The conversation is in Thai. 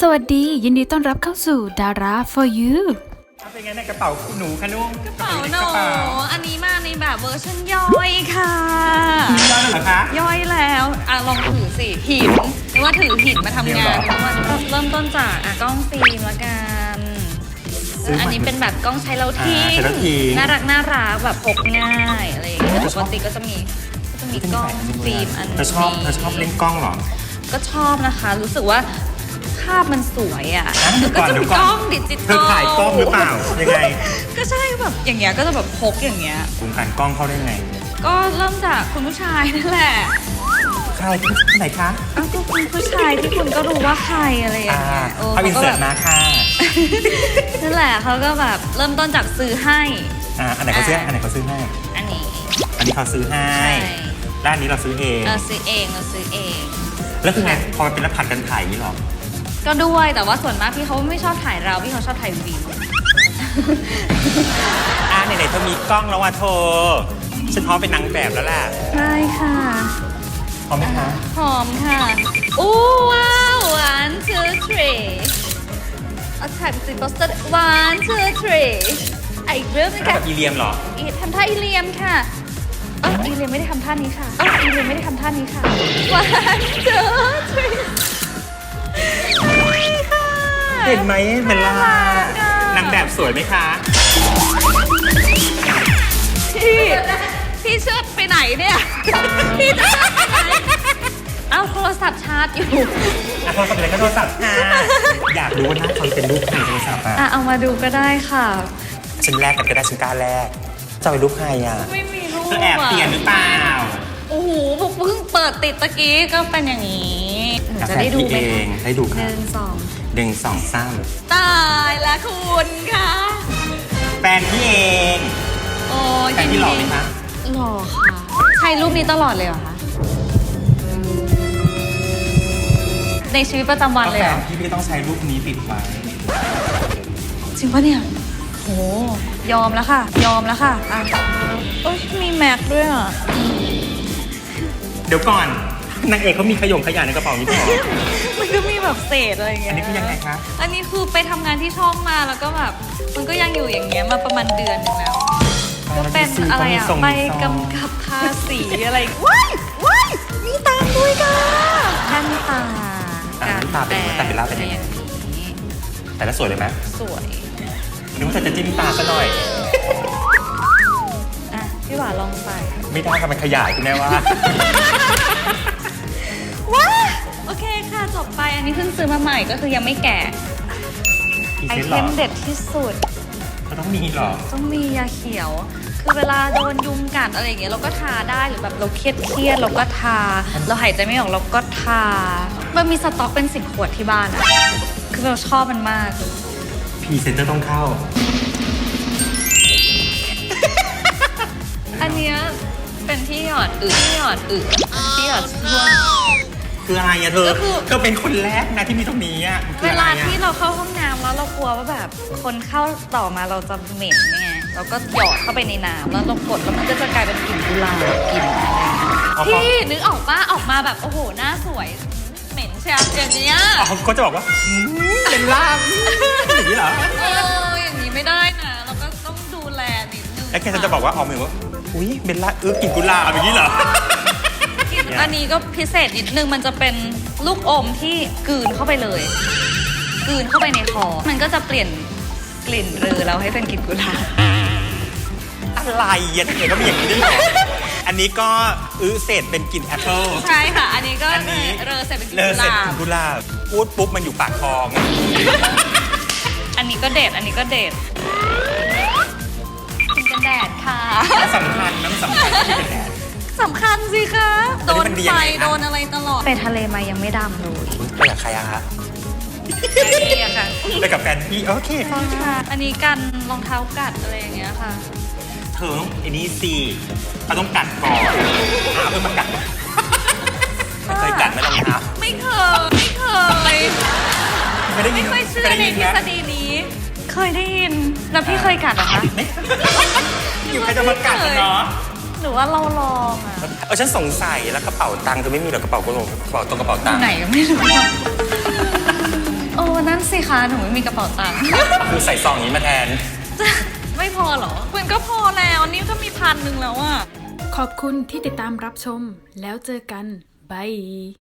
สวัสดี ยินดีต้อนรับเข้าสู่ดารา for you เอาเป็นไงในกระเป๋าคุณหนูคะนุ่งกระเป๋าหนูกระเป๋าอันนี้มาในแบบเวอร์ชันย่อยค่ะ มีย้อนเหรอคะ ย่อยแล้วอะลองถือสิหินหรือว่าถือหินมาทำงานเดี๋ยวเหรอหรือว่าเริ่มต้นจากอะกล้องฟิล์มละกันซื้อมาอันนี้เป็นแบบกล้องใช้แล้วทิ้อ่าใช้แล้วทิ้งน่ารักน่ารักแบบพกง่ายอะไรอย่างเงี้ยปกติก็จะมีก็จะมีกล้องฟิล์มอันเธอชอบเธอชอบเล่นกล้องเหรอก็ชอบนะคะ รู้สึกว่าภาพมันสวยอะอะเดี๋ยวก็ก่อนจะเดี๋มียวก่อนกล้องดิจิตอลเธอขายกล้องหรือเปล่ายังไง ก็ใช่แบบอย่างเงี้ยก็จะแบบพกอย่างเงี้ยวงการกล้องเข้าได้ไงก็เริ่มจากคุณผู้ชายนั่นแหละใครที่ไหนคะอ้าวก็คุณผู้ชายที่คุณก็รู้ว่าใครอะไรอย่างอ่าเงี้ยเออเขาอินก็เสิแบร์ตบมาค่ะนั่นแหละเขาก็แบบเริ่มต้นจากซื้อให้ อ่าอันไหนเขาซื้ออันไหนเขาซื้อให้ อันนี้ อันนี้เขาซื้อให้ใช่ ด้านนี้เราซื้อเอง เราซื้อเองเราซื้อเอง แล้วคือไงพอมันเป็นรับผัดกันถ่ายอย่างนี้เหรอ ก็ด้วยแต่ว่าส่วนมากพี่เขาไม่ชอบถ่ายเราพี่เขาชอบถ่ายวิว อ่าไหนๆเธอมีกล้องแล้วว่ะเธอฉันพร้อมเป็นนางแบบแล้วแหละใช่ค่ะพร้อมไหมคะหอมค่ะอู้ว้าว one two three เอาถ่ายเป็นสีโปสเตอร์ one two three อะอีกเรื่องหนึงแบค่ะบอีเลียมเหรอ อีทำท่าอีเลียมค่ะเอออีเลียมไม่ได้ทำท่านี้ค่ะเอออีเลียมไม่ได้ทำท่านี้ค่ะ one two three เห็นไหมเบลล่าน่ารักอะนางแบบสวยไหมคะ พี่พี่เชิดไปไหนเนี่ย พี่จะเชิดไปไหนเอาโทรศัพท์ชาร์จอยู่ อะโทรศัพท์อะไรก็โทรศัพท์ค่ะอยากรู้ว่าหน้าเขาเป็นรูปใครโทรศัพท์อะ อะเอามาดูก็ได้ค่ะ ฉันแลกกันก็ได้ฉันกล้าแลกจะเป็นรูปใครอะไม่มีรูปเธอแอบเปลี่ยนหรือเปล่า โอ้โหเพิ่งเปิดติดตะกี้ก็เป็นอย่างนี้หนูจะได้ดูไหมแฟนพี่เองให้ดูหค่ะนึ่งสอง หนึ่งสองสามตายละคุณค่ะแฟนพี่เอง โอ้ยแฟนพี่หล่อไหมคะหล่อค่ะ ใช้รูปนี้ตลอดเลยเหรอคะ ในชีวิตประจำวันเลยแฟเหรนอพี่พี่ก็ต้องใช้รูปนี้ติดไว้จริงปะเนี่ยโหยอมแล้วค่ะ ยอมแล้วค่ะอะโอ้ยมีแม็กด้วยอะ เดี๋ยวก่อน นางเอกเขามีขยงขยะในกระเป๋านี้ก่อนมันก็มีแบบเศษอะไรอย่างเงี้ย อันนี้คือยังไงคะ อันนี้คือไปทำงานที่ช่องมาแล้วก็แบบมันก็ยังอยู่อย่างเงี้ยมาประมาณเดือนหนึงแล้ว ก็เป็นอะไรอะใบกำกับภาษีอะไร ว้ายว้ายมีตามด้วยค่ะแว่นตาอะน้ำตาเป็นน้ำตาเป็นลาเป็นอยังไงย่างนี้ แต่ละสวยเลยไหมสวย นึกว่าเธอจะจิ้มตาซะหน่อย อะ พี่หวานลองใส่ไม่ได้ค่ะมันขยายคุณแม่ว่า ซื้อมาใหม่ก็คือยังไม่แก่พรีไอเซนต์เทเหรอมเด็ดที่สุด มันต้องมีเหรอ ต้องมียาเขียว คือเวลาโดนยุงกัดอะไรอย่างเงี้ยเราก็ทาได้หรือแบบเราเครียดเครียดๆเราก็ทา เราหายใจไม่ออกเราก็ทา มันมีสต็อกเป็นสิบขวดที่บ้านอะคือเราชอบมันมาก พรีเซนเตอร์ต้องเข้า อันเนี้ยเป็นที่หยอดอึที่หยอดอึที่หยอดซ่วม คืออะไรอะเธอก็คือ เธอเป็นคนแรกนะที่มีตรงนี้อะมันคือเวอะไรลาอะที่เราเข้าห้องน้ำแล้วเรากลัวว่าแบบ คนเข้าต่อมาเราจะเหม็นไงเราก็หยอดเข้าไปในน้ำแล้วเรากดแล้วมันก็จะกลายเป็นกลิ่นกุหลาบกลิ่นอะไรอย่างเงี้ยอ๋อพี่นึกออกป้าออกมาแบบโอ้โหหน้าสวยเหม็นเชียวอย่างเนี้ยอ๋อเขาจะบอกว่าอืมเป็นลาบอย่างนี้เหรอเอออย่างนี้ไม่ได้นะเราก็ต้องดูแลนิดนึงแล้วแกจะบอกว่าออกมือว่าอุ้ยเบลล่าเออกลินกุหลาบอย่างนี้เหรอกิ นอันนี้ก็พิเศษนิดนึงมันจะเป็นลูกอมที่กลืนเข้าไปเลยกลืนเข้าไปในคอ มันก็จะเปลี่ยนกลิ่นเรือแล้วให้เป็นกลิ่นกุหลาบอะไรอะทำไมก็มีอย่างนี้ด้วยเหรออันนี้ก็อื้อเศษเป็นกลิ่นแอปเปิลใช่ค่ะ อันนี้ก็อันนี้ เรอเสร็จเป็นกลิ่นเลอกุหเสร็จลาเป็บนกุหลาบพูดปุ๊บมันอยู่ปากคลอง อันนี้ก็เด็ดอันนี้ก็เด็ดกินกันแดดค่ะมันสำคัญนะมันสำคัญที่เป็นแดดสำคัญสิคะโดนอันนี้มันดีไฟยังไงคะโดนอะไรตลอดไปทะเลมายังไม่ดำเลยไปกับใครอะคะนี่อะค่ะไปกับแฟนพี่โอเคใช่ค่ะอันนี้กันรองเท้ากัดอะไรอย่างเงี้ยค่ะ เธอต้องไอ้นี่สิเขาต้องกัดก่อนหาเพื่อมากัดไม่เคยกัดไหมรองเท้าไม่เคย ไม่เคย ไม่ได้ยิไม่นเคยเชื่อไม่ได้ในยินทฤนะษฎีนี้ เคยได้ยิน แล้วพี่เคยกัดเหรอคะ ไม่อยู่ใครจะมากัดกันเนาะ หรือว่าเราลองอะเออฉันสงสัยแล้วกระเป๋าตังค์เธอไม่มีเหรอกระเป๋ากระโหลกกระเป๋าตรงกระเป๋าตังค์ไหนก็ไม่รู้อะโอ้นั่นสิคะหนูไม่มีกระเป๋าตังค์ คือใส่ซองนี้มาแทน ไม่พอเหรอมันก็พอแล้วนี่ก็มีพันหนึ่งแล้วอะขอบคุณที่ติดตามรับชม แล้วเจอกันบาย